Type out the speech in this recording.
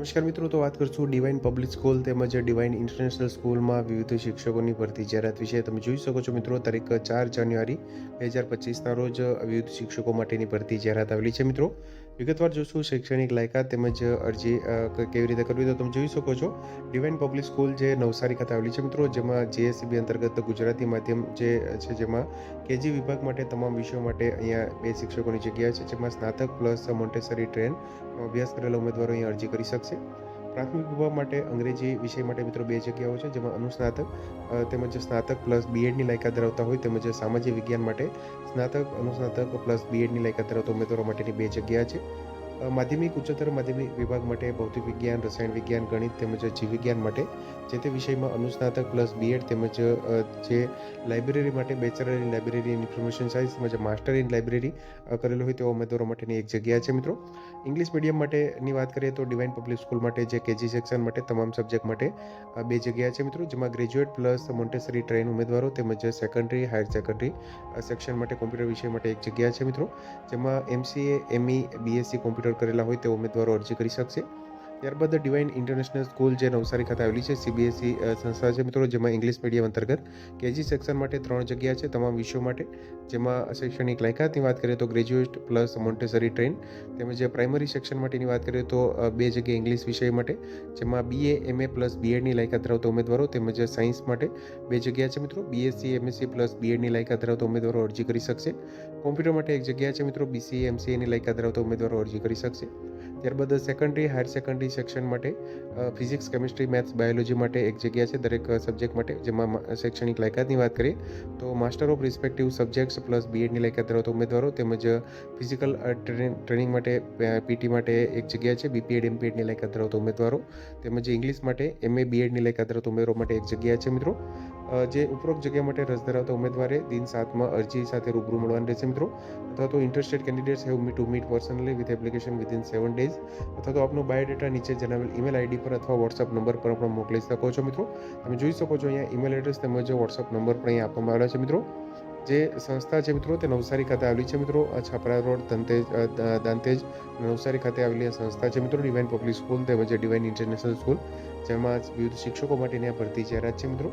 નમસ્કાર મિત્રો, તો વાત કરશું ડિવાઇન પબ્લિક સ્કૂલ તેમજ ડિવાઇન ઇન્ટરનેશનલ સ્કૂલમાં વિવિધ શિક્ષકોની ભરતી જાહેરાત વિશે. તમે જોઈ શકો છો મિત્રો, તારીખ ચાર જાન્યુઆરી બે હજાર પચીસના રોજ વિવિધ શિક્ષકો માટેની ભરતી જાહેરાત આવેલી છે મિત્રો. વિગતવાર જોશું, શૈક્ષણિક લાયકાત તેમજ અરજી કેવી રીતે કરવી તો તમે જોઈ શકો છો. ડિવાઇન પબ્લિક સ્કૂલ જે નવસારી ખાતે આવેલી છે મિત્રો, જેમાં જેએસસીબી અંતર્ગત ગુજરાતી માધ્યમ જે છે જેમાં કેજી વિભાગ માટે તમામ વિષયો માટે અહીંયા બે શિક્ષકોની જગ્યા છે, જેમાં સ્નાતક પ્લસ મોન્ટેસરી ટ્રેન અભ્યાસ કરેલા ઉમેદવારો અહીંયા અરજી કરી શકશે. પ્રાથમિક વિભાગ માટે અંગ્રેજી વિષય માટે મિત્રો બે જગ્યાઓ છે, જેમાં અનુસ્નાતક તેમજ સ્નાતક પ્લસ બીએડની લાયકાત ધરાવતા હોય, તેમજ સામાજિક વિજ્ઞાન માટે સ્નાતક, અનુસ્નાતક પ્લસ બીએડની લાયકાત ધરાવતા ઉમેદવારો માટેની બે જગ્યા છે. માધ્યમિક, ઉચ્ચતર માધ્યમિક વિભાગ માટે ભૌતિક વિજ્ઞાન, રસાયણ વિજ્ઞાન, ગણિત તેમજ જીવ વિજ્ઞાન માટે જે તે વિષયમાં અનુસ્નાતક પ્લસ બીએડ તેમજ જે લાઇબ્રેરી માટે bachelor in library in information science તેમજ માસ્ટર ઇન લાઇબ્રેરી કરેલું હોય તેવા ઉમેદવારો માટેની એક જગ્યા છે મિત્રો. ઇંગ્લિશ મીડિયમ માટેની વાત કરીએ તો ડિવાઇન પબ્લિક સ્કૂલ માટે જે કેજી સેક્શન માટે તમામ સબ્જેક્ટ માટે બે જગ્યા છે મિત્રો. જેમાં ગ્રેજ્યુએટ પ્લસ મોન્ટેસરી ટ્રેન ઉમેદવારો તેમજ સેકન્ડરી હાયર સેકન્ડરી સેક્શન માટે કોમ્પ્યુટર વિષય માટે એક જગ્યા છે મિત્રો. જેમાં એમસીએ એમઈ બીએસસી કોમ્પ્યુટર કરેલા હોય તે ઉમેદવારો અરજી કરી શકશે. ત્યારબાદ ડિવાઇન ઇન્ટરનેશનલ સ્કૂલ જે નવસારી ખાતે આવેલી છે સીબીએસઈ સંસ્થા છે મિત્રો, જેમાં ઇંગ્લિશ મીડિયમ અંતર્ગત કેજી સેક્શન માટે ત્રણ જગ્યા છે, તમામ વિષયો માટે. જેમાં શૈક્ષણિક લાયકાતની વાત કરીએ તો ગ્રેજ્યુએટ પ્લસ મોન્ટેસરી ટ્રેન તેમજ પ્રાઇમરી સેક્શન માટેની વાત કરીએ તો બે જગ્યાએ ઇંગ્લિશ વિષય માટે. જેમાં બીએ એમએ પ્લસ બીએડની લાયકાત ધરાવતા ઉમેદવારો તેમજ સાયન્સ માટે બે જગ્યા છે મિત્રો. બીએસસી એમએસસી પ્લસ બીએડની લાયકાત ધરાવતા ઉમેદવારો અરજી કરી શકશે. કોમ્પ્યુટર માટે એક જગ્યા છે મિત્રો. બીસીએ એમસીએની લાયકાત ધરાવતા ઉમેદવારો અરજી કરી શકશે. ત્યારબાદ સેકન્ડરી હાયર સેકન્ડરી સેક્શન માટે ફિઝિક્સ કેમિસ્ટ્રી મેથ્સ બાયોલોજી માટે એક જગ્યા છે દરેક સબ્જેક્ટ માટે, જેમાં શૈક્ષણિક લાયકાતની વાત કરીએ, તો master of respective subjects plus બીએડની લાયકાત ધરાવતા ઉમેદવારો તેમજ ફિઝિકલ ટ્રેનિંગ માટે પીટી માટે એક જગ્યા છે બીપીએડ એમપીએડની લાયકાત ધરાવતા ઉમેદવારો, તેમજ ઇંગ્લિશ માટે એમએ બીએડની લાયકાત ધરાવતા ઉમેદવારો માટે એક જગ્યા છે મિત્રો. જે ઉપરોક્ત જગ્યા માટે રસ ધરાવતા ઉમેદવારે દિન સાતમાં અરજી સાથે રૂબરૂ મળવાનું રહેશે મિત્રો. અથવા તો interested candidates have me to meet personally with application within seven days અથવા તો આપનો બાયોડેટા નીચે જણાવેલ ઈમેલ આઈડી પર અથવા વોટ્સઅપ નંબર પર પણ મોકલી શકો છો મિત્રો. તમે જોઈ શકો છો અહીંયા ઈમેલ એડ્રેસ તેમજ વોટ્સઅપ નંબર પણ અહીંયા આપવામાં આવ્યો છે મિત્રો. જે સંસ્થા છે મિત્રો તે નવસારી ખાતે આવેલી છે મિત્રો. આ છાપરા રોડ દંતેજ દાંતેજ નવસારી ખાતે આવેલી સંસ્થા છે મિત્રો. ડિવાઇન પબ્લિક સ્કૂલ તેમજ ડિવાઇન ઇન્ટરનેશનલ સ્કૂલ જેમાં વિવિધ શિક્ષકો માટેની આ ભરતી જાહેરાત છે મિત્રો.